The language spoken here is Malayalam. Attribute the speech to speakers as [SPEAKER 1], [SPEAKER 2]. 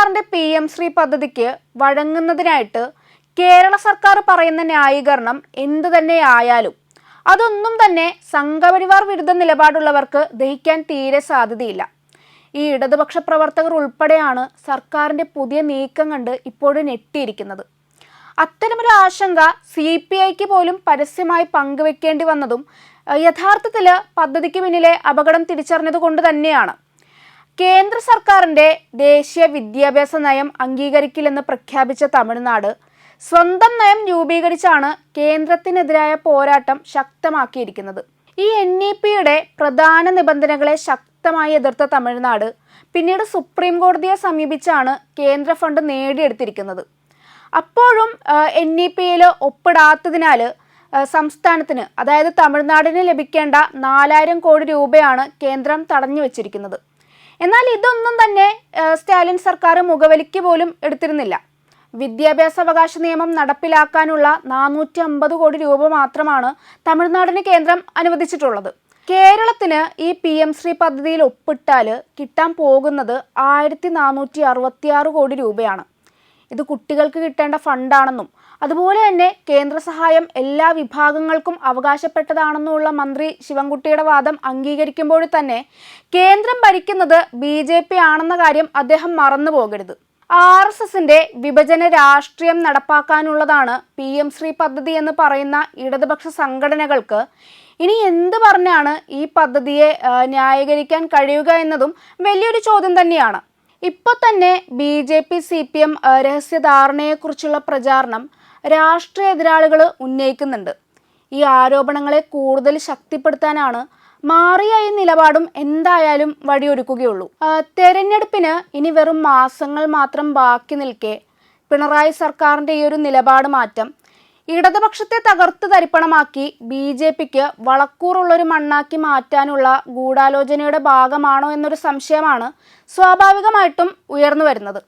[SPEAKER 1] സർക്കാരിന്റെ പി എം ശ്രീ പദ്ധതിക്ക് വഴങ്ങുന്നതിനായിട്ട് കേരള സർക്കാർ പറയുന്ന ന്യായീകരണം എന്തു തന്നെയായാലും അതൊന്നും തന്നെ സംഘപരിവാർ വിരുദ്ധ നിലപാടുള്ളവർക്ക് ദഹിക്കാൻ തീരെ സാധ്യതയില്ല. ഈ ഇടതുപക്ഷ പ്രവർത്തകർ ഉൾപ്പെടെയാണ് സർക്കാരിന്റെ പുതിയ നീക്കം കണ്ട് ഇപ്പോഴും ഞെട്ടിയിരിക്കുന്നത്. അത്തരമൊരു ആശങ്ക സി പി ഐക്ക് പോലും പരസ്യമായി പങ്കുവെക്കേണ്ടി വന്നതും യഥാർത്ഥത്തിൽ പദ്ധതിക്ക് പിന്നിലെ അപകടം തിരിച്ചറിഞ്ഞത് കൊണ്ട് തന്നെയാണ്. കേന്ദ്ര സർക്കാരിന്റെ ദേശീയ വിദ്യാഭ്യാസ നയം അംഗീകരിക്കില്ലെന്ന് പ്രഖ്യാപിച്ച തമിഴ്നാട് സ്വന്തം നയം രൂപീകരിച്ചാണ് കേന്ദ്രത്തിനെതിരായ പോരാട്ടം ശക്തമാക്കിയിരിക്കുന്നത്. ഈ എൻ ഇ പിയുടെ പ്രധാന നിബന്ധനകളെ ശക്തമായി എതിർത്ത തമിഴ്നാട് പിന്നീട് സുപ്രീം കോടതിയെ സമീപിച്ചാണ് കേന്ദ്ര ഫണ്ട് നേടിയെടുത്തിരിക്കുന്നത്. അപ്പോഴും എൻ ഇ പിയിൽ ഒപ്പിടാത്തതിനാൽ സംസ്ഥാനത്തിന് അതായത് തമിഴ്നാടിന് ലഭിക്കേണ്ട നാലായിരം കോടി രൂപയാണ് കേന്ദ്രം തടഞ്ഞു വച്ചിരിക്കുന്നത് എന്നാൽ ഇതൊന്നും തന്നെ സ്റ്റാലിൻ സർക്കാർ മുഖവലിക്ക് പോലും എടുത്തിരുന്നില്ല. വിദ്യാഭ്യാസ അവകാശ നിയമം നടപ്പിലാക്കാനുള്ള നാനൂറ്റി അമ്പത് കോടി രൂപ മാത്രമാണ് തമിഴ്നാടിന് കേന്ദ്രം അനുവദിച്ചിട്ടുള്ളത്. കേരളത്തിന് ഈ പി എം ശ്രീ പദ്ധതിയിൽ ഒപ്പിട്ടാൽ കിട്ടാൻ പോകുന്നത് ആയിരത്തി നാനൂറ്റി അറുപത്തിയാറ് കോടി രൂപയാണ്. ഇത് കുട്ടികൾക്ക് കിട്ടേണ്ട ഫണ്ടാണെന്നും അതുപോലെ തന്നെ കേന്ദ്ര സഹായം എല്ലാ വിഭാഗങ്ങൾക്കും അവകാശപ്പെട്ടതാണെന്നുള്ള മന്ത്രി ശിവൻകുട്ടിയുടെ വാദം അംഗീകരിക്കുമ്പോൾ തന്നെ കേന്ദ്രം ഭരിക്കുന്നത് ബി ജെ പി ആണെന്ന കാര്യം അദ്ദേഹം മറന്നു പോകരുത്. ആർ എസ് എസിന്റെ വിഭജന രാഷ്ട്രീയം നടപ്പാക്കാനുള്ളതാണ് പി എം ശ്രീ പദ്ധതി എന്ന് പറയുന്ന ഇടതുപക്ഷ സംഘടനകൾക്ക് ഇനി എന്ത് പറഞ്ഞാണ് ഈ പദ്ധതിയെ ന്യായീകരിക്കാൻ കഴിയുക എന്നതും വലിയൊരു ചോദ്യം തന്നെയാണ്. ഇപ്പോൾ തന്നെ B J P C P M രഹസ്യധാരണയെക്കുറിച്ചുള്ള പ്രചാരണം രാഷ്ട്രീയ എതിരാളികൾ ഉന്നയിക്കുന്നുണ്ട്. ഈ ആരോപണങ്ങളെ കൂടുതൽ ശക്തിപ്പെടുത്താനാണ് മാറിയ ഈ നിലപാടും എന്തായാലും വഴിയൊരുക്കുകയുള്ളൂ. തെരഞ്ഞെടുപ്പിന് ഇനി വെറും മാസങ്ങൾ മാത്രം ബാക്കി നിൽക്കെ പിണറായി സർക്കാരിന്റെ ഈ ഒരു നിലപാട് മാറ്റം ഇടതുപക്ഷത്തെ തകർത്ത് തരിപ്പണമാക്കി ബി ജെ പിക്ക് വളക്കൂറുള്ളൊരു മണ്ണാക്കി മാറ്റാനുള്ള ഗൂഢാലോചനയുടെ ഭാഗമാണോ എന്നൊരു സംശയമാണ് സ്വാഭാവികമായിട്ടും ഉയർന്നു വരുന്നത്.